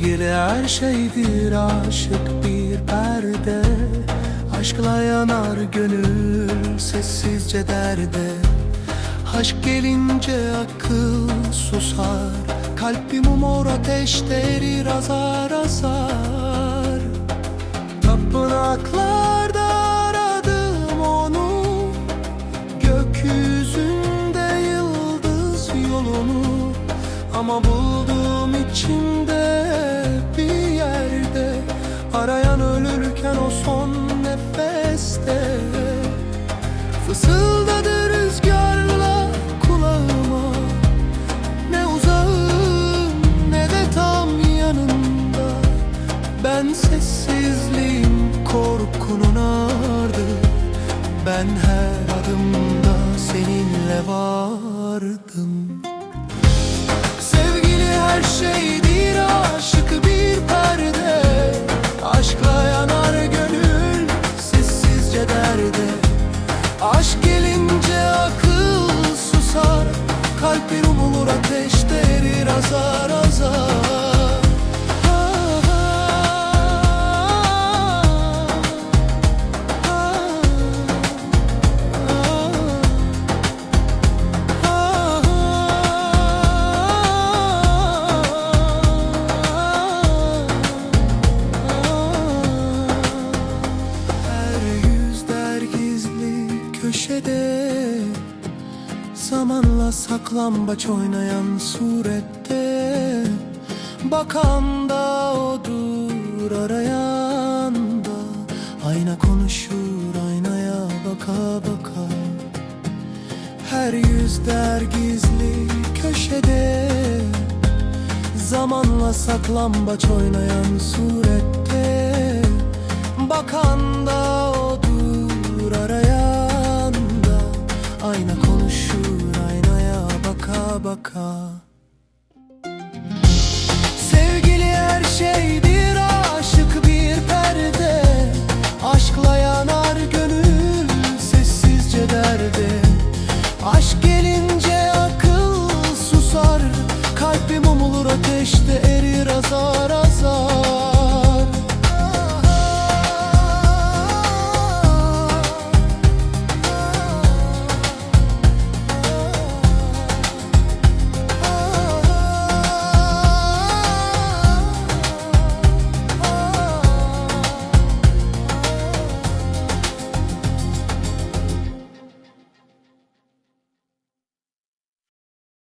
Sevgili her şeydir aşık bir perde. Aşkla yanar gönül sessizce derde. Aşk gelince akıl susar Kalbim mor ateşte erir azar azar. Tapınaklarda aradım onu Gökyüzünde yıldız yolunu. Ama buldum içimde Arayan ölürken o son nefeste. Fısıldadı rüzgarla kulağıma. Ne uzağım ne de tam yanında Ben sessizliğin korkunun ardı. Ben her adımda seninle vardım Kalp bir umulur ateşte erir azar azar Ah, ah, ah, ah. Her yüz der gizli köşede Zamanla saklambaç oynayan surette Bakan da odur arayan da Ayna konuşur aynaya baka baka. Her yüz der gizli köşede Zamanla saklambaç oynayan surette Bakan da